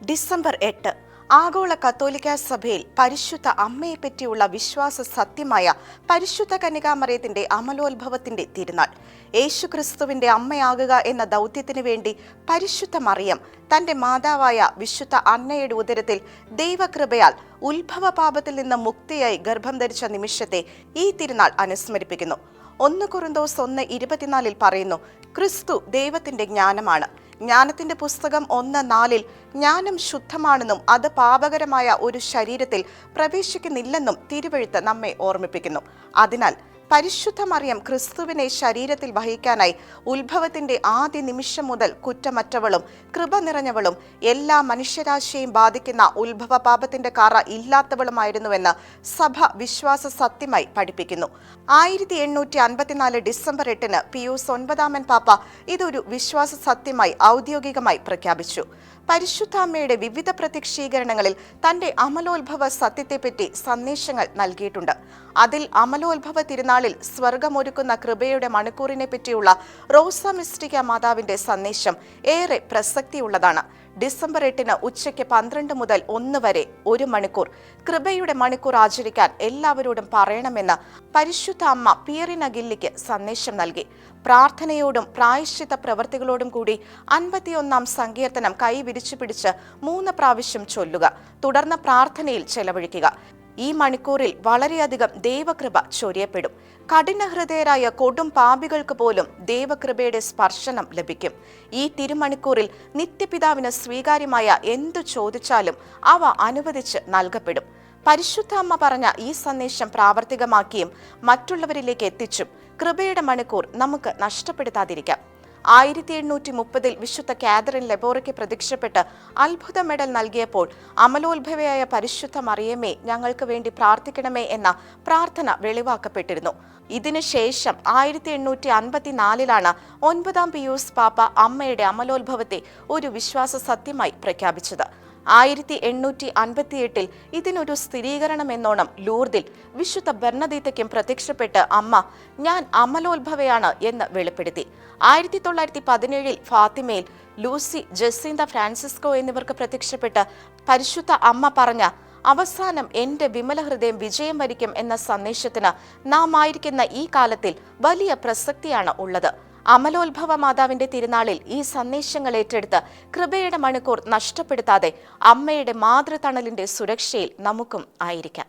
December എട്ട് ആഗോള കത്തോലിക്ക സഭയിൽ പരിശുദ്ധ അമ്മയെപ്പറ്റിയുള്ള വിശ്വാസ സത്യമായ പരിശുദ്ധ കന്യകാമറിയത്തിന്റെ അമലോത്ഭവത്തിന്റെ തിരുനാൾ. യേശുക്രിസ്തുവിന്റെ അമ്മയാകുക എന്ന ദൗത്യത്തിനു വേണ്ടി പരിശുദ്ധ മറിയം തന്റെ മാതാവായ വിശുദ്ധ അന്നയുടെ ഉദരത്തിൽ ദൈവകൃപയാൽ ഉത്ഭവ പാപത്തിൽ നിന്ന് മുക്തിയായി ഗർഭം ധരിച്ച നിമിഷത്തെ ഈ തിരുനാൾ അനുസ്മരിപ്പിക്കുന്നു. ഒന്ന് കുറുന്തോസ് ഒന്ന് ഇരുപത്തിനാലിൽ പറയുന്നു ക്രിസ്തു ദൈവത്തിന്റെ ജ്ഞാനമാണ്. ജ്ഞാനത്തിന്റെ പുസ്തകം ഒന്ന് നാലിൽ ജ്ഞാനം ശുദ്ധമാണെന്നും അത് പാപകരമായ ഒരു ശരീരത്തിൽ പ്രവേശിക്കുന്നില്ലെന്നും തിരുവഴുത്ത് നമ്മെ ഓർമ്മിപ്പിക്കുന്നു. അതിനാൽ പരിശുദ്ധ മറിയം ക്രിസ്തുവിനെ ശരീരത്തിൽ വഹിക്കാനായി ഉത്ഭവത്തിന്റെ ആദ്യ നിമിഷം മുതൽ കുറ്റമറ്റവളും കൃപ നിറഞ്ഞവളും എല്ലാ മനുഷ്യരാശിയെയും ബാധിക്കുന്ന ഉത്ഭവ പാപത്തിന്റെ കാറ ഇല്ലാത്തവളുമായിരുന്നുവെന്ന് സഭ വിശ്വാസ സത്യമായി പഠിപ്പിക്കുന്നു. ആയിരത്തി എണ്ണൂറ്റി അൻപത്തിനാല് ഡിസംബർ എട്ടിന് പിയൂസ് ഒൻപതാമൻ പാപ്പ ഇതൊരു വിശ്വാസ സത്യമായി ഔദ്യോഗികമായി പ്രഖ്യാപിച്ചു. പരിശുദ്ധാമ്മയുടെ വിവിധ പ്രത്യക്ഷീകരണങ്ങളിൽ തന്റെ അമലോത്ഭവ സത്യത്തെപ്പറ്റി സന്ദേശങ്ങൾ നൽകിയിട്ടുണ്ട്. അതിൽ അമലോത്ഭവ തിരുനാളിൽ സ്വർഗമൊരുക്കുന്ന കൃപയുടെ മണിക്കൂറിനെ പറ്റിയുള്ള റോസ മിസ്റ്റിക്ക മാതാവിന്റെ സന്ദേശം ഏറെ പ്രസക്തിയുള്ളതാണ്. ഡിസംബർ എട്ടിന് ഉച്ചയ്ക്ക് പന്ത്രണ്ട് മുതൽ ഒന്ന് വരെ ഒരു മണിക്കൂർ. കൃപയുടെ മണിക്കൂർ ആചരിക്കാൻ എല്ലാവരോടും പറയണമെന്ന് പരിശുദ്ധ അമ്മ പിയറിന ഗില്ലിക്ക് സന്ദേശം നൽകി. പ്രാർത്ഥനയോടും പ്രായശ്ചിത്ത പ്രവർത്തികളോടും കൂടി അൻപത്തിയൊന്നാം സങ്കീർത്തനം കൈ വിരിച്ചു പിടിച്ച് മൂന്ന് പ്രാവശ്യം ചൊല്ലുക. തുടർന്ന് പ്രാർത്ഥനയിൽ ചെലവഴിക്കുക. ഈ മണിക്കൂറിൽ വളരെയധികം ദൈവകൃപ ചൊരിയപ്പെടും. കഠിനഹൃദയരായ കൊടും പാപികൾക്ക് പോലും ദൈവകൃപയുടെ സ്പർശനം ലഭിക്കും. ഈ തിരുമണിക്കൂറിൽ നിത്യപിതാവിന് സ്വീകാര്യമായ എന്തു ചോദിച്ചാലും അവ അനുവദിച്ച് നൽകപ്പെടും. പരിശുദ്ധ അമ്മ പറഞ്ഞ ഈ സന്ദേശം പ്രാവർത്തികമാക്കിയും മറ്റുള്ളവരിലേക്ക് എത്തിച്ചും കൃപയുടെ മണിക്കൂർ നമുക്ക് നഷ്ടപ്പെടുത്താതിരിക്കാം. ആയിരത്തി എണ്ണൂറ്റി മുപ്പതിൽ വിശുദ്ധ കാതറിൻ ലെബോറയ്ക്ക് പ്രത്യക്ഷപ്പെട്ട് അത്ഭുത മെഡൽ നൽകിയപ്പോൾ അമലോത്ഭവയായ പരിശുദ്ധ മറിയമേ ഞങ്ങൾക്ക് വേണ്ടി പ്രാർത്ഥിക്കണമേ എന്ന പ്രാർത്ഥന വെളിവാക്കപ്പെട്ടിരുന്നു. ഇതിനുശേഷം ആയിരത്തി എണ്ണൂറ്റി അൻപത്തിനാലിലാണ് ഒൻപതാം പിയൂസ് പാപ്പ അമ്മയുടെ അമലോത്ഭവത്തെ ഒരു വിശ്വാസ സത്യമായി പ്രഖ്യാപിച്ചത്. ആയിരത്തി എണ്ണൂറ്റി അൻപത്തിയെട്ടിൽ ഇതിനൊരു സ്ഥിരീകരണം എന്നോണം ലൂർദിൽ വിശുദ്ധ ബർണദീത്തയ്ക്കും പ്രത്യക്ഷപ്പെട്ട് അമ്മ ഞാൻ അമലോത്ഭവയാണ് എന്ന് വെളിപ്പെടുത്തി. ആയിരത്തി തൊള്ളായിരത്തി പതിനേഴിൽ ഫാത്തിമയിൽ ലൂസി ജസീന്ത ഫ്രാൻസിസ്കോ എന്നിവർക്ക് പ്രത്യക്ഷപ്പെട്ട് പരിശുദ്ധ അമ്മ പറഞ്ഞ അവസാനം എന്റെ വിമല ഹൃദയം വിജയം വരിക്കും എന്ന സന്ദേശത്തിന് നാം ആയിരിക്കുന്ന ഈ കാലത്തിൽ വലിയ പ്രസക്തിയാണ് ഉള്ളത്. അമലോത്ഭവ മാതാവിന്റെ തിരുനാളിൽ ഈ സന്ദേശങ്ങൾ ഏറ്റെടുത്ത് കൃപയുടെ മണിക്കൂർ നഷ്ടപ്പെടുത്താതെ അമ്മയുടെ മാതൃതണലിന്റെ സുരക്ഷയിൽ നമുക്കും ആയിരിക്കാം.